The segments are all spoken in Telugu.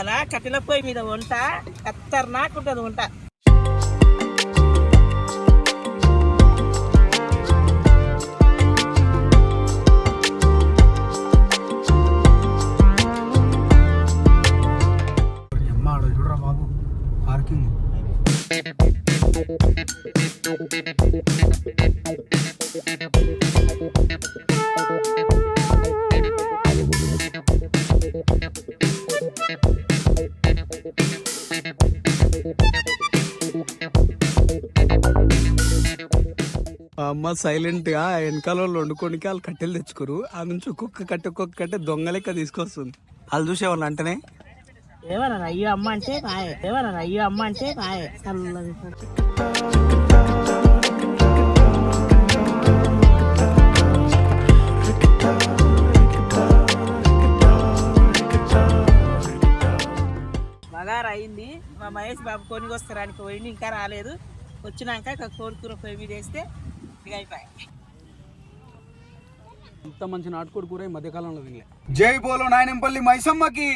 ఇలా కట్టెల పొయ్యి మీద వంట. ఖతర్నాక్ ఉంటుంది వంట. అమ్మ అమ్మ సైలెంట్గా వెనకాల వాళ్ళు వండుకోనికి వాళ్ళు కట్టెలు తెచ్చుకోరు. ఆ నుంచి ఒక్కొక్క కట్టె ఒక్కొక్క కట్టె దొంగ లెక్క తీసుకొస్తుంది. వాళ్ళు చూసేవాళ్ళు అంటేనే? ఏమన్నా అయ్యో అమ్మ అంటే రాయే ఏమన్నా అయ్యో అమ్మ అంటే రాయే బగారు అయింది. మా మహేష్ బాబు కొనుగోస్తారానికి పోయింది ఇంకా రాలేదు. వచ్చినాక ఇక కోరుకున్న పొయ్యి మీద వేస్తే ఇంత మంచి నాటుకోడి కూర ఈ మధ్యకాలంలో తినలే. జై బోలో నాయనంపల్లి మైసమ్మకి.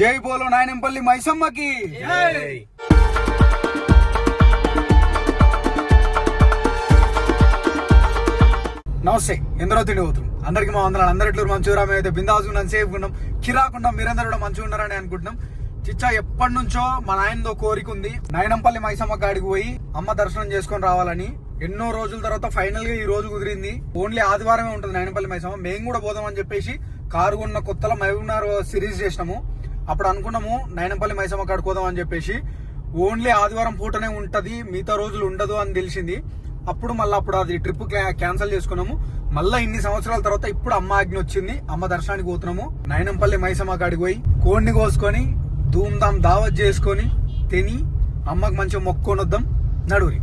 జై. బోలో నాయనంపల్లి మైసమ్మకి. నమస్తే ఎందరో తిండి పోతున్నాం అందరికి మా వందనాలు. అందరి ఎట్లు మంచిగా అయితే బిందాసు ఉన్నాం సేఫ్ ఉన్నాం కిరాకుండా మీరందరూ కూడా మంచిగా ఉన్నారని అనుకుంటున్నాం. చిచ్చా ఎప్పటి నుంచో మా నాయనతో కోరిక ఉంది. నాయనంపల్లి మైసమ్మ కాడికి పోయి అమ్మ దర్శనం చేసుకొని రావాలని ఎన్నో రోజుల తర్వాత ఫైనల్గా ఈ రోజు కుదిరింది. ఓన్లీ ఆదివారమే ఉంటుంది నయనపల్లి మైసమ్మ. మేము కూడా పోదామని చెప్పేసి కారు కొన్న కొత్తలో మహబూబ్నగర్ సిరీస్ చేసినాము. అప్పుడు అనుకున్నాము నైనంపల్లి మైసమ్మ కాడికి పోదాం అని చెప్పేసి. ఓన్లీ ఆదివారం పూటనే ఉంటది మిగతా రోజులు ఉండదు అని తెలిసింది. అప్పుడు మళ్ళీ అప్పుడు అది ట్రిప్ క్యాన్సిల్ చేసుకున్నాము. మళ్ళీ ఇన్ని సంవత్సరాల తర్వాత ఇప్పుడు అమ్మ ఆజ్ఞ వచ్చింది. అమ్మ దర్శనానికి పోతున్నాము. నయనంపల్లి మైసమ్మ కాడికి పోయి కోడిని కోసుకొని ధూమ్ధామ్ దావత్ చేసుకొని తిని అమ్మకి మంచిగా మొక్కుకొని వద్దాం నడువురి.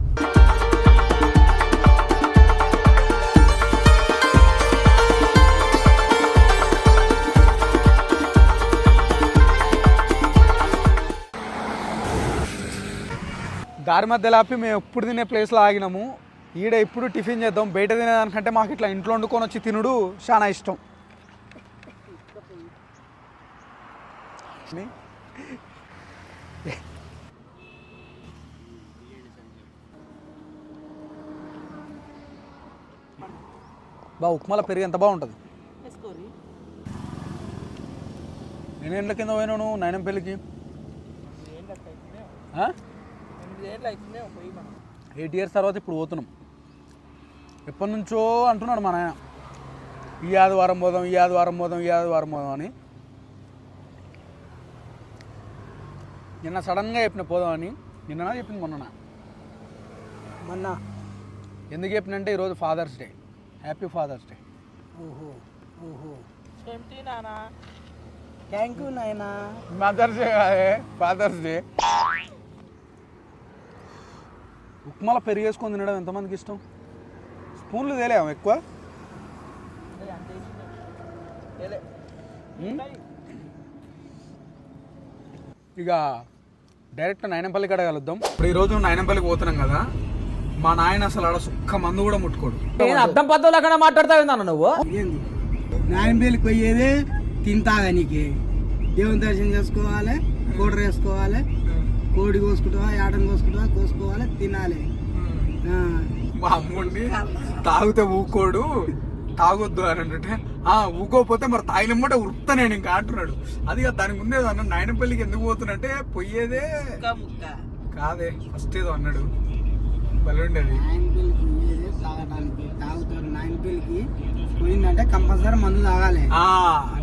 దారి మధ్యలో ఆపి మేము ఎప్పుడు తినే ప్లేస్లో ఆగినాము. ఈడ ఎప్పుడు టిఫిన్ చేద్దాం బయట తినేదానికంటే మాకు ఇట్లా ఇంట్లో వండుకొని వచ్చి తినుడు చాలా ఇష్టం? బా ఉప్మాల పెరిగి ఎంత బాగుంటుంది? వేసుకోరి నేనేళ్ళ కింద పోయినాను నయనం పెళ్ళికి? ఎయిట్ ఇయర్స్ తర్వాత ఇప్పుడు పోతున్నాం. ఎప్పటి నుంచో అంటున్నాడు మా నాయన. ఈ ఆదివారం పోదాం ఈ ఆదివారం పోదాం ఈ ఆదివారం పోదాం అని. నిన్న సడన్గా చెప్పిన పోదాం అని. నిన్న చెప్పింది మొన్న మొన్న. ఎందుకు చెప్పినంటే ఈరోజు father's day. Happy father's day. ఓహో ఓహో. థ్యాంక్ యూ నాయనా. మదర్స్ డే కాదే ఫాదర్స్ డే. ఉప్మాల పెరిగేసుకొని తినడం ఎంతమందికి ఇష్టం? స్పూన్లు తేలేము ఎక్కువ? ఇక డైరెక్ట్ నాయనంపల్లి కాడ కలుద్దాం. ఇప్పుడు ఈరోజు నాయనంపల్లికి పోతున్నాం కదా మా నాయన అసలు ఆడ సుక్క మందు కూడా ముట్టుకోడు. నేను అర్థం పద్ధతులు అక్కడ మాట్లాడతావు నాన్న నువ్వు? నాయనపల్లికి పోయేదే తింటాగా నీకు. దేవుని దర్శనం చేసుకోవాలి కోడరు వేసుకోవాలి కోడి కోసుకుంటావా యాటను కోసుకుంటావా కోసుకోవాలి తినాలి. ఆ, మా అమ్ముడిని తాగితే ఊకోడు తాగొద్దు అని అంటే ఆ ఊకోపోతే మరి తాగినమ్మట ఉరుకుతా నేను ఇంకా అంటున్నాడు. అది దానికి ముందే అన్న నాయనపల్లికి ఎందుకు పోతున్నట్టే ముక్క కాదే ఫస్ట్ ఏదో అన్నాడు. నాయనపల్లికి. పోయిందంటే కంపల్సరీ మందు తాగాలి. ఆ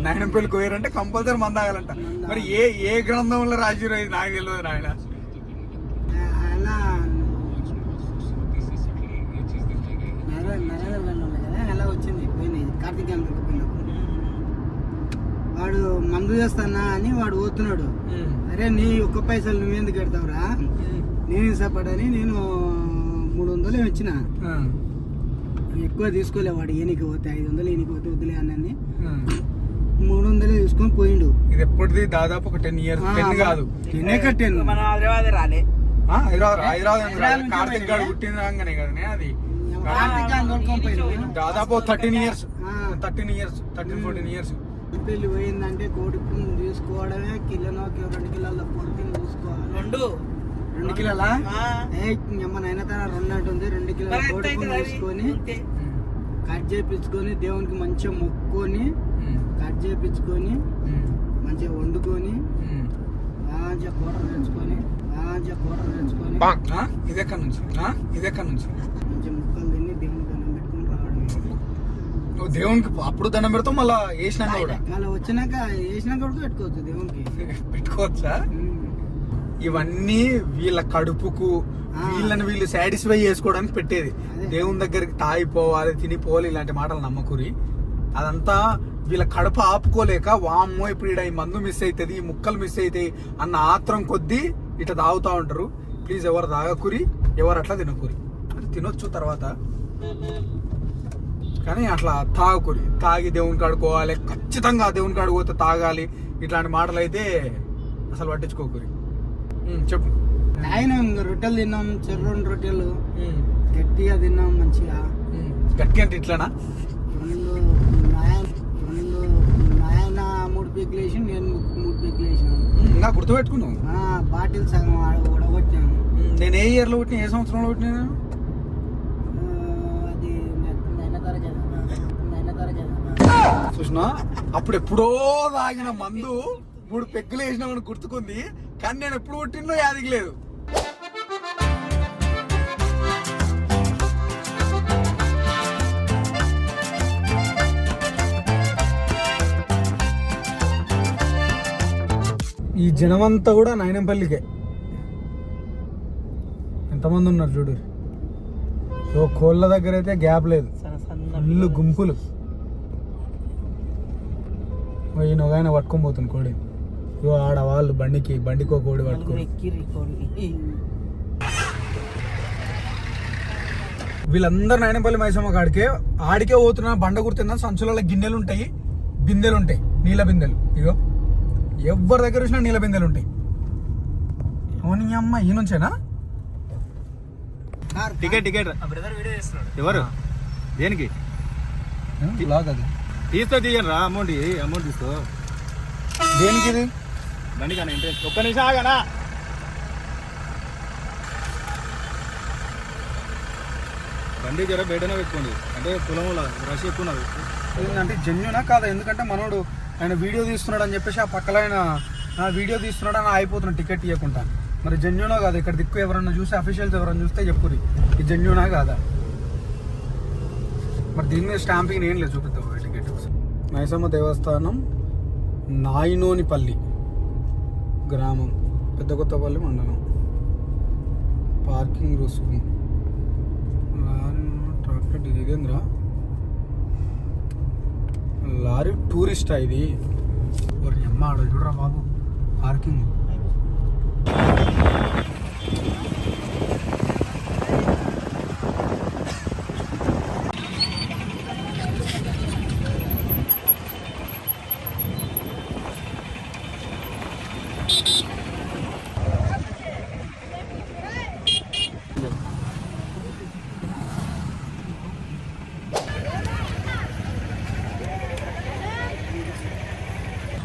నాయనపల్లికి పోయారంటే కంపల్సరీ మంద తాగాలంట. మరి ఏ ఏ గ్రంథంలో ఇది నాకు తెలియదు నాయన. వాడు మందు చేస్తానా అని వాడు పోతున్నాడు అరే నీ ఒక్క పైసలు నువ్వెందుకు కడతావురా? నేను ఇష్టపడని నేను మూడు వందలు ఇచ్చిన ఎక్కువ తీసుకోలే వాడు ఏనికి పోతే ఐదు వందలు ఏనికి పోతే వద్దులే అని మూడు వందలే తీసుకొని పోయిండు. ఇది ఎప్పటిది? దాదాపు ఒక టెన్ ఇయర్స్. టెన్ కాదు. తినే కట్టాను. మనం హైదరాబాద్ రాలే. ఆ, హైదరాబాద్ హైదరాబాద్ కార్తిక్ గారు? పుట్టిన రాగానే కదనే అది. దాదాపు thirteen years. Thirteen years thirteen fourteen years పెళ్ళి పోయిందంటే కోడిని చూసుకోవడమే కిలోనో రెండు కిలోల కొడుకుని చూసుకోవాలి. రెండు. రెండు కిలోలా? అమ్మ నైనా తన రెండు అంటుంది రెండు కిలోల? చూసుకొని అంతే. కట్ చేపించుకొని దేవునికి మంచిగా మొక్కుకొని కట్ చేపించుకొని మంచిగా వండుకొని మంచిగా కూరలు తెచ్చుకొని మంచిగా కూరలు తెచ్చుకొని. ఇది ఎక్కడి నుంచి? ఆ? ఇది ఎక్కడి నుంచి మంచిగా ముక్కలు తిని దేవునికి దండం పెట్టుకొని రావడం నువ్వు దేవునికి అప్పుడు దండం పెడతావు మళ్ళా వేసినాక కూడా. మళ్ళీ వచ్చినాక వేసినాక కూడా పెట్టుకోవచ్చు దేవునికి. పెట్టుకోవచ్చా. ఇవన్నీ వీళ్ళ కడుపుకు. వీళ్ళని వీళ్ళు సాటిస్ఫై చేసుకోవడానికి పెట్టేది. దేవుని దగ్గరికి తాగిపోవాలి తినిపోవాలి ఇలాంటి మాటలు నమ్మకూరి. అదంతా వీళ్ళ కడుపు ఆపుకోలేక వామ్మో ఇప్పుడు ఈ మందు మిస్ అవుతుంది ఈ ముక్కలు మిస్ అవుతాయి అన్న ఆత్రం కొద్దీ ఇట్లా తాగుతా ఉంటారు. ప్లీజ్ ఎవరు తాగకురి ఎవరు అట్లా తినకురి. తినొచ్చు తర్వాత. కానీ అట్లా తాగకురి తాగి దేవుని కాడుకోవాలి ఖచ్చితంగా దేవుని కాడికి పోతే తాగాలి ఇట్లాంటి మాటలు అయితే అసలు పట్టించుకోకూరి. చెప్పు. ఆయన రొట్టెలు తిన్నాం చెర్రు రెండు రొట్టెలు. గట్టిగా తిన్నాం మంచిగా. ఉమ్. గట్టి అంటే ఇట్లానా? నాయన మూడు పీకులు వేసి నేను మూడు పీకులు వేసినాను ఇంకా గుర్తుపెట్టుకున్నావు? బాటిల్ సగం ఆడ ఓడగొట్టాను ఉమ్, నేను ఏ ఇయర్లో పుట్టిన ఏ సంవత్సరంలో పుట్టినా నేను? ఆ, అది నైనా తర చదివినా నైనా తర చదివినా చూసినా అప్పుడు ఎప్పుడో తాగిన మందు మూడు పెగ్గులు వేసినామని గుర్తుకుంది కానీ నేను ఎప్పుడు పుట్టినో యాదికి లేదు. ఈ జనమంతా కూడా నాయనంపల్లికే. ఎంతమంది ఉన్నారు చూడు. ఓ కోళ్ళ దగ్గర అయితే గ్యాప్ లేదు. ఇల్లు గుంపులు. ఈయన ఒక ఆయన పట్టుకొని పోతుంది కోడి. ఇగో ఆడ వాళ్ళు బండికి బండికో కోడి పట్టుకో. వీళ్ళందరూ నాయనపల్లి మైసమ్మ కాడికే ఆడికే పోతున్న బండ గుర్తుందా సంచులలో గిన్నెలు ఉంటాయి బిందెలు ఉంటాయి నీళ్ళ బిందెలు. ఇగో ఎవరి దగ్గర చూసినా నీళ్ళ బిందెలు ఉంటాయి. అవును అమ్మ ఈ నుంచేనా? టికెట్ టికెట్ ఎవరు? దేనికి? అది. తీస్తో తీయను రా అమౌంట్ అమౌంట్ తీసుకో. దేనికి ఇది? బండి కానీ ఇంట్రెస్ట్ ఒక్క నిమిషం ఆగనా? బండి జర బయటనే పెట్టుకోండి. అంటే పొలంలో రష్ ఎక్కువ ఉన్నారు అంటే జెన్యునా కాదా? ఎందుకంటే మనోడు ఆయన వీడియో తీస్తున్నాడు అని చెప్పేసి ఆ పక్కల ఆయన వీడియో తీస్తున్నాడు అని అయిపోతున్నాడు టికెట్ ఇవ్వకుండా మరి జెన్యునా కాదా ఇక్కడ దిక్కు ఎవరన్నా చూస్తే అఫీషియల్స్ ఎవరన్నా చూస్తే చెప్పురి ఇది జెన్యునా కాదా? మరి దీని మీద స్టాంపింగ్ ఏం లేదు చూపిద్దాం టికెట్. మైసమ్మ దేవస్థానం నాయినోనిపల్లి గ్రామం పెద్ద కొత్తపల్లి మండలం. పార్కింగ్ రుసుము లారీ ట్రాక్టర్ ఇదేంద్రా లారీ టూరిస్ట్ ఇది? అమ్మ ఆడ చూడరా బాబు. పార్కింగ్.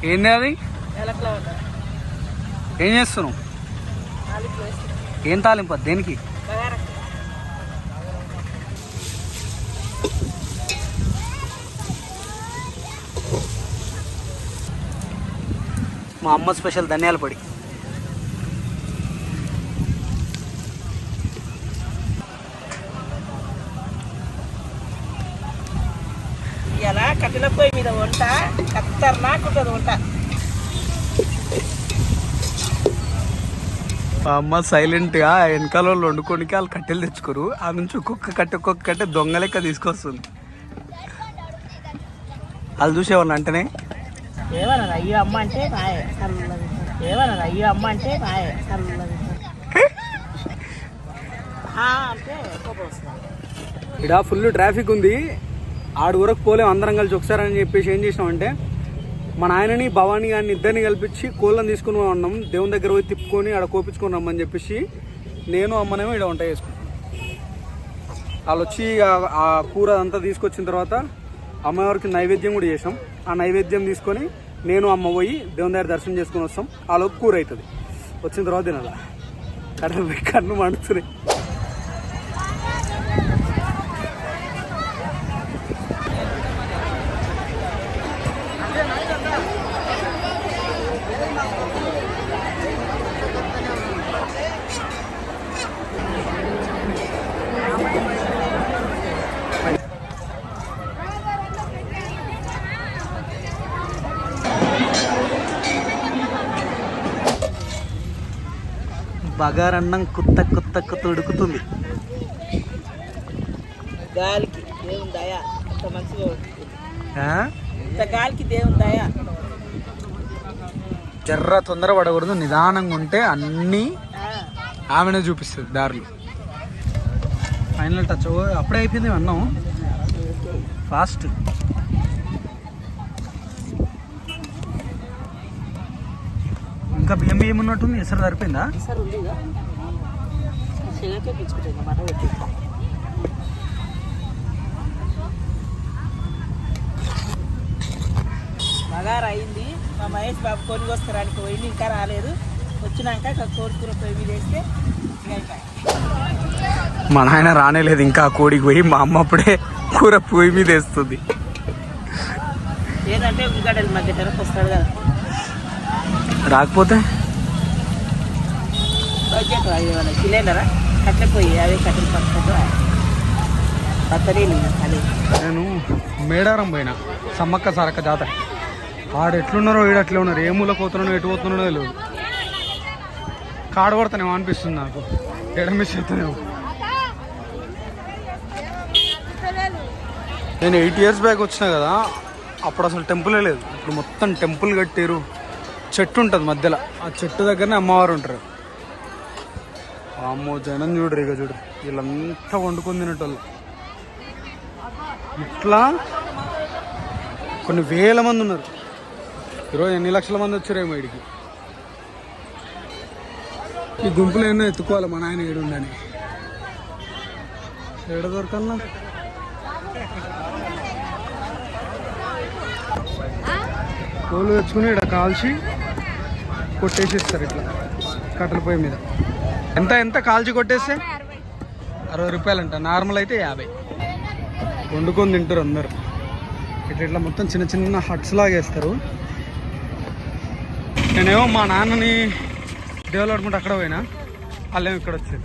ఏంది అది. ఏం చేస్తున్నావు. ఏం తాలింపు? దేనికి. మా అమ్మ స్పెషల్ ధనియాల పొడి ఇలా కట్టెల పొయ్యి మీద వంట. ఖతర్నాక్ ఉంటుంది వంట. అమ్మ సైలెంట్గా వెనకాల వాళ్ళు వండుకోనికి వాళ్ళు కట్టెలు తెచ్చుకోరు. ఆ నుంచి ఒక్కొక్క కట్టె ఒక్కొక్క కట్టె దొంగ లెక్క తీసుకొస్తుంది. వాళ్ళు చూసేవాళ్ళు అంటేనే? ఏమన్నారు అయ్యో అమ్మ అంటే ఏమన్నారు అయ్యో అమ్మ అంటే ఇక్కడ ఫుల్ ట్రాఫిక్ ఉంది. ఆడు వరకు పోలేం అందరం కలిసి ఒకసారి అని చెప్పేసి ఏం చేసినామంటే మా నాయనని భవానీ గారిని ఇద్దరిని కల్పించి కోళ్ళని తీసుకుని ఉన్నాం దేవుని దగ్గర పోయి తిప్పుకొని ఆడ కోపించుకుని రమ్మని చెప్పేసి నేను అమ్మనేమో ఇక్కడ వంట చేసుకున్నాం వాళ్ళు వచ్చి ఆ- ఆ కూర అంతా తీసుకొచ్చిన తర్వాత అమ్మవారికి నైవేద్యం కూడా చేసాం ఆ నైవేద్యం తీసుకొని నేను అమ్మ పోయి దేవుని దగ్గర దర్శనం చేసుకొని వస్తాం. ఆ లోపు కూర అవుతుంది. వచ్చిన తర్వాత తినాల? కడుపు కన్ను మండుతున్నాయి. బగారన్నం కుత్త కుత్త కుత్త ఉడుకుతుంది. గాలికి దేవుని దయ అంత మంచిగా ఉంటుంది. ఇంత గాలికి దేవుని దయ. జర్ర తొందర పడకూడదు నిదానంగా ఉంటే అన్నీ ఆమెనే చూపిస్తుంది దారులు. ఫైనల్ టచ్ అప్పుడే అయిపోయింది అన్నం. ఫాస్ట్ ఉన్నట్టుంది ఎసరు సరిపోయిందా? బగారు అయింది. మా మహేష్ బాబు కొని వస్తారానికి పోయింది ఇంకా రాలేదు. వచ్చినాక కోరుకూర పొయ్యి మీద వేస్తే. మా నాయన రానేలేదు ఇంకా కోడికి పోయి మా అమ్మ అప్పుడే కూర పొయ్యి మీద వేస్తుంది. ఏంటంటే ఉల్లిగడ్డల మధ్య వస్తాడు కదా. రాకపోతే? బడ్జెట్ అది సిలిండరా కట్టె పోయి అవే కట్టెలు పట్టుకుంటూ బత్తరీలు అది నేను మేడారం పోయిన సమ్మక్క సారక్క జాతర. ఆడు ఎట్లున్నారో ఈడు అట్లే ఉన్నారు. ఏ మూల పోతున్నాడో ఎటు పోతున్నాడో తెలియదు కాడబడతానేమో అనిపిస్తుంది నాకు. ఎడమిస్ అవుతానేమో నేను ఎయిట్ ఇయర్స్ బ్యాక్ వచ్చినా కదా అప్పుడు అసలు టెంపులే లేదు. ఇప్పుడు మొత్తం టెంపుల్ కట్టారు. చెట్టు ఉంటుంది మధ్యలో. ఆ చెట్టు దగ్గరనే అమ్మవారు ఉంటారు. అమ్మో జనం చూడరు ఇక చూడరు. వీళ్ళంతా వండుకొని తినేటోళ్ళు. ఇట్లా కొన్ని వేల మంది ఉన్నారు. ఈరోజు ఎన్ని లక్షల మంది వచ్చారేమో ఇడికి. ఈ గుంపులు ఎన్నో ఎత్తుకోవాలి మా నాయన ఏడుండని ఏడ దొరకన్నా కోళ్ళు తెచ్చుకుని ఇక్కడ కాల్చి కొట్టేసిస్తారు ఇట్లా కట్టెల పొయ్యి మీద. ఎంత ఎంత కాల్చి కొట్టేస్తే? అరవై. రూపాయలు అంట నార్మల్ అయితే యాభై. వండుకొని తింటారు అందరు. ఇట్లా ఇట్లా మొత్తం చిన్న చిన్న హట్స్ లాగా వేస్తారు. నేనేమో మా నాన్నని ఆడుకుంటే అక్కడ పోయినా. వాళ్ళేమో ఇక్కడ వచ్చారు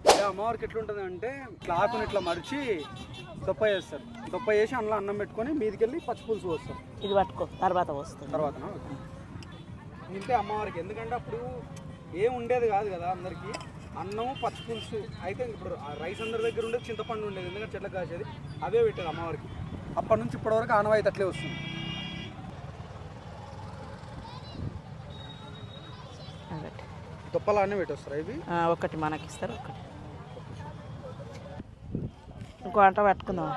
ఏ అమ్మవారికి ఎట్లుంటుంది అంటే క్లాత్ని ఇట్లా మడిచి దొప్ప చేస్తారు. దొప్ప చేసి అందులో అన్నం పెట్టుకొని మీదికి వెళ్ళి పచ్చి పులుసు పోస్తారు. ఇది పట్టుకో తర్వాత వస్తుంది తర్వాత ఇంతే అమ్మవారికి ఎందుకంటే అప్పుడు ఏం ఉండేది కాదు కదా అందరికి. అన్నం పచ్చి పులుసు. అయితే ఇప్పుడు రైస్ అందరి దగ్గర ఉండేది చింతపండు ఉండేది. ఎందుకంటే చెట్లకు కాసేది. అవే పెట్టేది అమ్మవారికి అప్పటి నుంచి ఇప్పటివరకు ఆనవాయితీ అట్లే వస్తుంది. అదొకటి. దొప్పలు అన్నీ పెట్టేస్తారు ఇవి? ఒకటి మనకి ఇస్తారు ఒకటి. ఇంకో అంట పట్టుకుందాం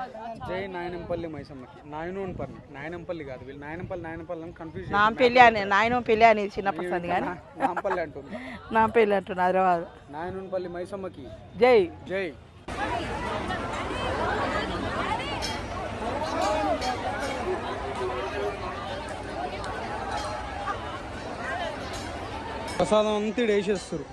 జై నాయనంపల్లి మైసమ్మకి. నాయనోన్పల్లి నాయనంపల్లి కాదు వీళ్ళు నాయనంపల్లి నాయనంపల్లి అని కన్ఫ్యూజ్ నా పెళ్ళి అని నాయన పెళ్ళి అనేది చిన్నప్పటి సంది కానీ. నాంపల్లి అంటుంది నా పెళ్ళి అంటున్నా హైదరాబాద్. నాయనోన్పల్లి మైసమ్మకి. జై. జై. ప్రసాదం అంతా వేసేస్తారు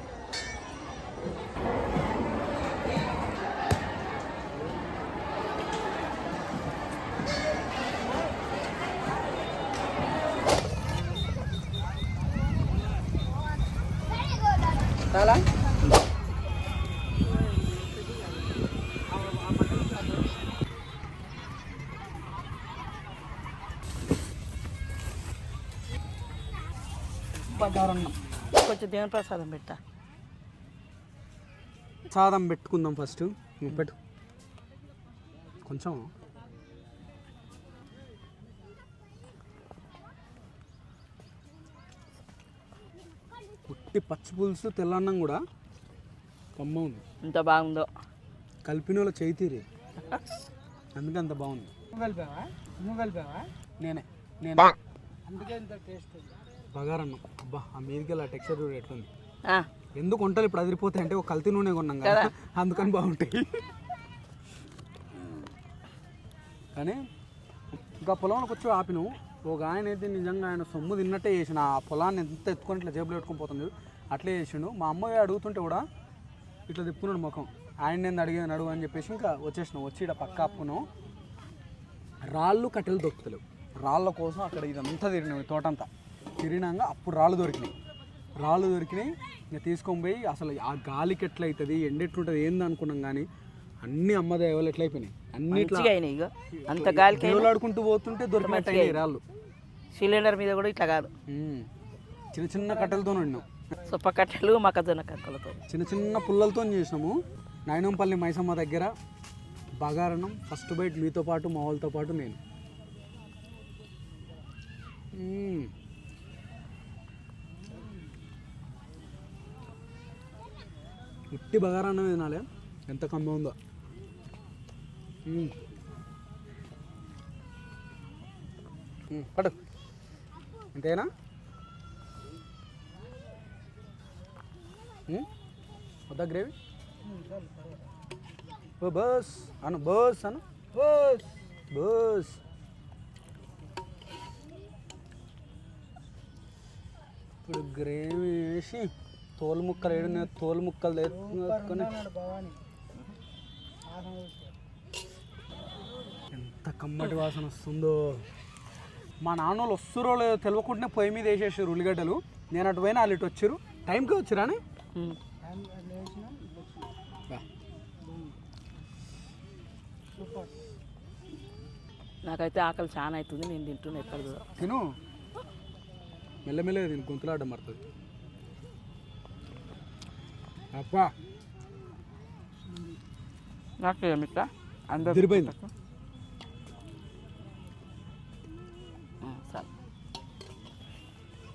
కొంచెం దేవుని ప్రసాదం పెట్టా. ప్రసాదం పెట్టుకుందాం ఫస్ట్. నువ్వు పెట్టు. కొంచెం. పుట్టి పచ్చి పులుసు తెల్లన్నం కూడా. కమ్మ ఉంది. ఇంత బాగుందో. కలిపిన వాళ్ళ చేతిరి అందుకే అంత బాగుంది. నువ్వు కలిపావా? నువ్వు కలిపావా? నేనే. నేను. అందుకే ఇంత టేస్ట్ బగారన్నం. అబ్బా ఆ మీదకి వెళ్ళి టెక్స్చర్ ఎట్లుంది. ఆ, ఎందుకు వంటలు ఇప్పుడు అదిరిపోతాయి అంటే ఒక కల్తీ నూనె కొన్నాం కదా. అందుకని బాగుంటాయి. కానీ ఇంకా పొలంలోకి వచ్చి ఆపిను ఒక ఆయన అయితే నిజంగా ఆయన సొమ్ము తిన్నట్టే చేసిన. ఆ పొలాన్ని ఎంత ఎత్తుకొని ఇట్లా జేబులో పెట్టుకొని పోతుంది అట్లే చేసిండు. మా అమ్మాయి అడుగుతుంటే కూడా ఇట్లా తిప్పుకున్నాడు ముఖం. ఆయన నేను అడిగేది అడుగు అని చెప్పేసి ఇంకా వచ్చేసినాం. వచ్చి ఇక్కడ పక్క అప్పును రాళ్ళు కట్టెలు దొరుకుతలేవు రాళ్ళ కోసం అక్కడ ఇదంతా తిరిగినాం తోటంతా. తిరిగినాక అప్పుడు రాళ్ళు దొరికినాయి. రాళ్ళు దొరికినాయి. ఇంకా తీసుకొని పోయి అసలు ఆ గాలికి ఎట్లయితుంది ఎండెట్లుంటుంది ఏంది అనుకున్నాం కానీ అన్ని అమ్మ దేవాలు ఎట్లయిపోయినాయి. అన్ని అంత గాలికి దేవులాడుకుంటూ పోతుంటే దొరికినట్టు అయినాయి రాళ్ళు. సిలిండర్ మీద కూడా ఇట్లా కాదు. చిన్న చిన్న కట్టెలతో వండినాం. సొప్ప కట్టెలు మొక్కజొన్న కక్కలతో చిన్న చిన్న పుల్లలతో చేసినాము. నాయనంపల్లి మైసమ్మ దగ్గర బగారణం ఫస్ట్ బైట్ మీతో పాటు మా వాళ్ళతో పాటు నేను. ఉట్టి బగారాన్నం తినాలి. ఎంత కమ్మ ఉందో. పడు అంతేనా వద్దా గ్రేవీ? ఓ బస్. అను బస్ అను. బస్. ఇప్పుడు గ్రేవీ వేసి తోలు ముక్కలు ఏడు తోలు ముక్కలు తెచ్చుకొని భవాని ఎంత కమ్మటి వాసన వస్తుందో. మా నాన్న వాళ్ళు వస్తురో లేదో తెలియకుండానే పొయ్యి మీద వేసేసారు ఉల్లిగడ్డలు. నేను అటు పోయినా వాళ్ళు ఇటు వచ్చారు టైంకి వచ్చిరా. నాకైతే ఆకలి చాలా అవుతుంది నేను తింటున్నా ఎక్కడ కూడా. తిను. మెల్లమెల్లగా తిను గొంతులాడ్డం మరుతుంది. అప్పా నాకు ఏమిట్లా అందరూ తిరిపోయింది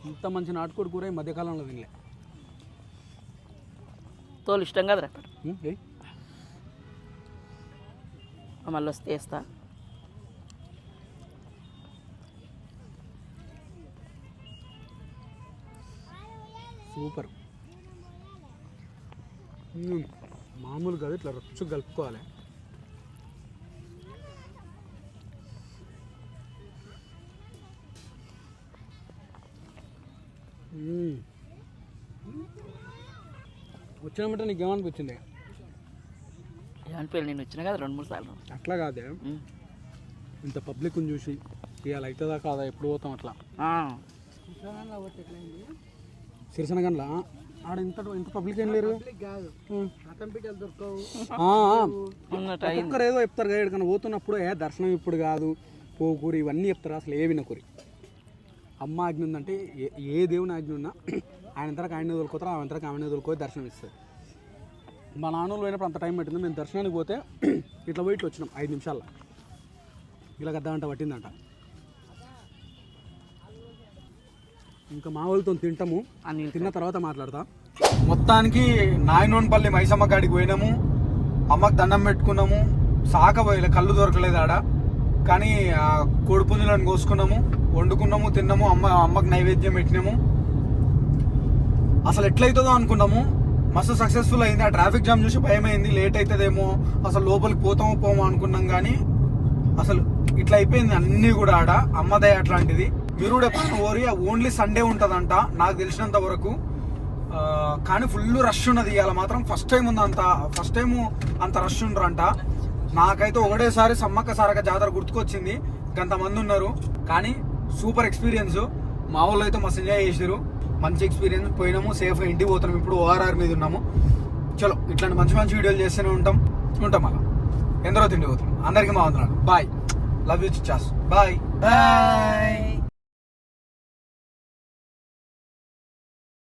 ఇంత మంచి నాటుకోడి కూర ఈ మధ్యకాలంలో తినలే. తోలు ఇష్టం కదరా మళ్ళీ వస్తే వేస్తా. సూపర్. మామూలు కాదు ఇట్లా రొచ్చు కలుపుకోవాలి. వచ్చినమంటే నీకు ఏమనిపించింది? ఏమనిపోయి నేను వచ్చినా కదా రెండు మూడు సార్లు. అట్లా కాదే. ఇంత పబ్లిక్ని చూసి ఇవాళ అవుతుందా కాదా? ఎప్పుడు పోతాం అట్లా? ఆ, సిరిసన గండ్ల ఆడ ఇంత ఇంత పబ్లిక్ ఏం లేరు? ఏదో చెప్తారు కదా ఎక్కడికైనా పోతున్నప్పుడు ఏ దర్శనం ఇప్పుడు కాదు పోకూరి ఇవన్నీ చెప్తారు. అసలు ఏ వినకూరి. అమ్మ ఆజ్ఞ ఉందంటే ఏ ఏ దేవుని ఆజ్ఞ ఉన్నా ఆయన తరకు ఆయన వదులుకోతారు ఆయన తరకు ఆమె వదులుకొని దర్శనం ఇస్తారు మా నాన్నలు పోయినప్పుడు అంత టైం పట్టింది. మేము దర్శనానికి పోతే ఇట్లా పోయి ఇట్లా వచ్చినాం ఐదు నిమిషాల్లో. ఇలా గద్దంట పట్టిందంట. ఇంకా మా వాళ్ళతో తింటాము. అని తిన్న తర్వాత మాట్లాడతా. మొత్తానికి నాయనోన్పల్లి మైసమ్మ కాడికి పోయినాము. అమ్మకి దండం పెట్టుకున్నాము. సాక పోయలే కళ్ళు దొరకలేదు ఆడ. కానీ ఆ కోడిపుంజులను కోసుకున్నాము వండుకున్నాము తిన్నాము అమ్మ అమ్మకి నైవేద్యం పెట్టినాము. అసలు ఎట్లయితుందో అనుకున్నాము. మస్తు సక్సెస్ఫుల్ అయింది. ఆ ట్రాఫిక్ జామ్ చూసి భయం అయింది లేట్ అవుతుందేమో అసలు లోపలికి పోతామో పోమో అనుకున్నాం కానీ అసలు ఇట్లా అయిపోయింది అన్నీ కూడా ఆడ. అమ్మదయ అట్లాంటిది. మీరు కూడా ఓరి ఓన్లీ సండే ఉంటుందంట నాకు తెలిసినంత వరకు. కానీ ఫుల్ రష్ ఉన్నది ఇవాళ మాత్రం. ఫస్ట్ టైం ఉంది అంత ఫస్ట్ టైం అంత రష్ ఉండరంట. నాకైతే ఒకటేసారి సమ్మక్క సారక జాతర గుర్తుకొచ్చింది. కొంతమంది ఉన్నారు. కానీ సూపర్ ఎక్స్పీరియన్స్ మా వాళ్ళు అయితే మస్తు ఎంజాయ్ చేసారు మంచి ఎక్స్పీరియన్స్ పోయినాము సేఫ్ ఇంటికి పోతున్నాం. ఇప్పుడు ఓఆర్ఆర్ మీద ఉన్నాము. చలో ఇట్లాంటి మంచి మంచి వీడియోలు చేస్తూనే ఉంటాం. ఉంటాం అలా ఎందరో తిండి పోతున్నాం అందరికీ మా వందనాలు. బాయ్ లవ్ యూ చిచ్చాస్ బాయ్ బాయ్